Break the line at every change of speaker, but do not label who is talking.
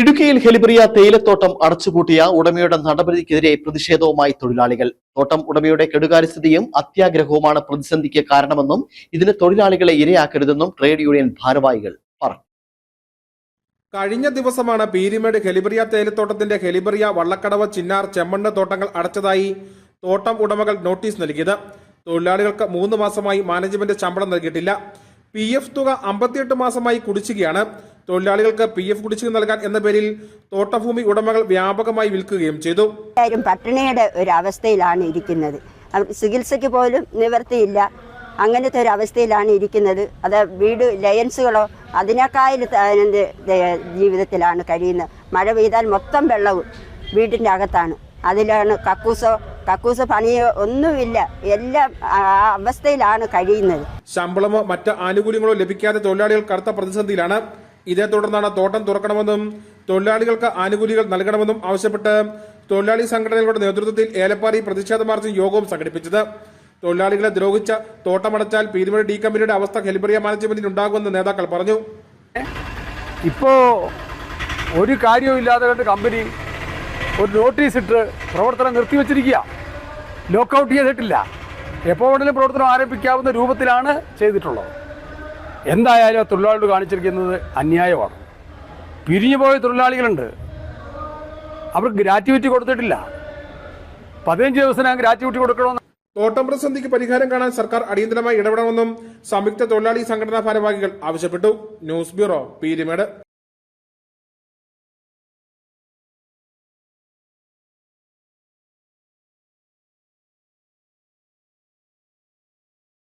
ഇടുക്കിയിൽ ഹെലിബ്രിയ തേയിലത്തോട്ടം അടച്ചുപൂട്ടിയ ഉടമയുടെ നടപടിക്കെതിരെ പ്രതിഷേധവുമായി തൊഴിലാളികൾ. തോട്ടം ഉടമയുടെ കെടുകാര്യസ്ഥതയും അത്യാഗ്രഹവുമാണ് പ്രതിസന്ധിക്ക് കാരണമെന്നും ഇതിന് തൊഴിലാളികളെ ഇരയാക്കരുതെന്നും ട്രേഡ് യൂണിയൻ ഭാരവാഹികൾ പറഞ്ഞു.
കഴിഞ്ഞ ദിവസമാണ് പീരിമേട് ഹെലിബ്രിയ തേയിലത്തോട്ടത്തിന്റെ ഹെലിബ്രിയ വള്ളക്കടവ് ചിന്നാർ ചെമ്മണ്ണ് തോട്ടങ്ങൾ അടച്ചതായി തോട്ടം ഉടമകൾ നോട്ടീസ് നൽകിയത്. തൊഴിലാളികൾക്ക് മൂന്ന് മാസമായി മാനേജ്മെന്റ് ശമ്പളം നൽകിയിട്ടില്ല. പി എഫ് തുക അമ്പത്തിയെട്ട് മാസമായി കുടിശ്ശികയാണ്. തൊഴിലാളികൾക്ക് പി എഫ് കുടിശ്ശിക നൽകാൻ എന്ന പേരിൽ തോട്ടഭൂമി ഉടമകൾ വ്യാപകമായി വിൽക്കുകയും ചെയ്തു.
പട്ടിണിയുടെ ഒരു അവസ്ഥയിലാണ് ഇരിക്കുന്നത്. ചികിത്സയ്ക്ക് പോലും നിവർത്തിയില്ല അങ്ങനത്തെ ഒരു അവസ്ഥയിലാണ് ഇരിക്കുന്നത്. അത് വീട് ലയൻസുകളോ അതിനേക്കാൾ ജീവിതത്തിലാണ് കഴിയുന്നത്. മഴ പെയ്താൽ മൊത്തം വെള്ളവും വീടിന്റെ അകത്താണ്. അതിലാണ് കക്കൂസോ കക്കൂസ് പണിയോ ഒന്നുമില്ല. എല്ലാം അവസ്ഥയിലാണ് കഴിയുന്നത്.
ശമ്പളമോ മറ്റ് ആനുകൂല്യങ്ങളോ ലഭിക്കാതെ തൊഴിലാളികൾ കടുത്ത പ്രതിസന്ധിയിലാണ്. ഇതേ തുടർന്നാണ് തോട്ടം തുറക്കണമെന്നും തൊഴിലാളികൾക്ക് ആനുകൂല്യങ്ങൾ നൽകണമെന്നും ആവശ്യപ്പെട്ട് തൊഴിലാളി സംഘടനകളുടെ നേതൃത്വത്തിൽ ഏലപ്പാറി പ്രതിഷേധ മാർച്ചും യോഗവും സംഘടിപ്പിച്ചത്. തൊഴിലാളികളെ ദ്രോഹിച്ച തോട്ടമടച്ചാൽ പീരുമേട് ഡി കമ്പനിയുടെ അവസ്ഥ ഹെലിബറിയ മാനേജ്മെന്റിന് ഉണ്ടാകുമെന്ന് നേതാക്കൾ പറഞ്ഞു.
ഇപ്പോ ഒരു കാര്യവുമില്ലാതെ കണ്ട് കമ്പനി ഒരു നോട്ടീസ് ഇട്ട് പ്രവർത്തനം നിർത്തിവെച്ചിരിക്കുക ലോക്കൗട്ട് ചെയ്തിട്ടില്ല. എപ്പോൾ പ്രവർത്തനം ആരംഭിക്കാവുന്ന രൂപത്തിലാണ് ചെയ്തിട്ടുള്ളത്. എന്തായാലും തൊഴിലാളികൾ കാണിച്ചിരിക്കുന്നത് അന്യായമാണ്. പിരിഞ്ഞുപോയ തൊഴിലാളികളുണ്ട്. അവർക്ക് ഗ്രാറ്റുവിറ്റി കൊടുത്തിട്ടില്ല. പതിനഞ്ച് ദിവസം ഗ്രാറ്റുവിറ്റി കൊടുക്കണമെന്ന്
തോട്ടം പ്രതിസന്ധിക്ക് പരിഹാരം കാണാൻ സർക്കാർ അടിയന്തരമായി ഇടപെടണമെന്നും സംയുക്ത തൊഴിലാളി സംഘടനാ ഭാരവാഹികൾ ആവശ്യപ്പെട്ടു. News bureau Peermade.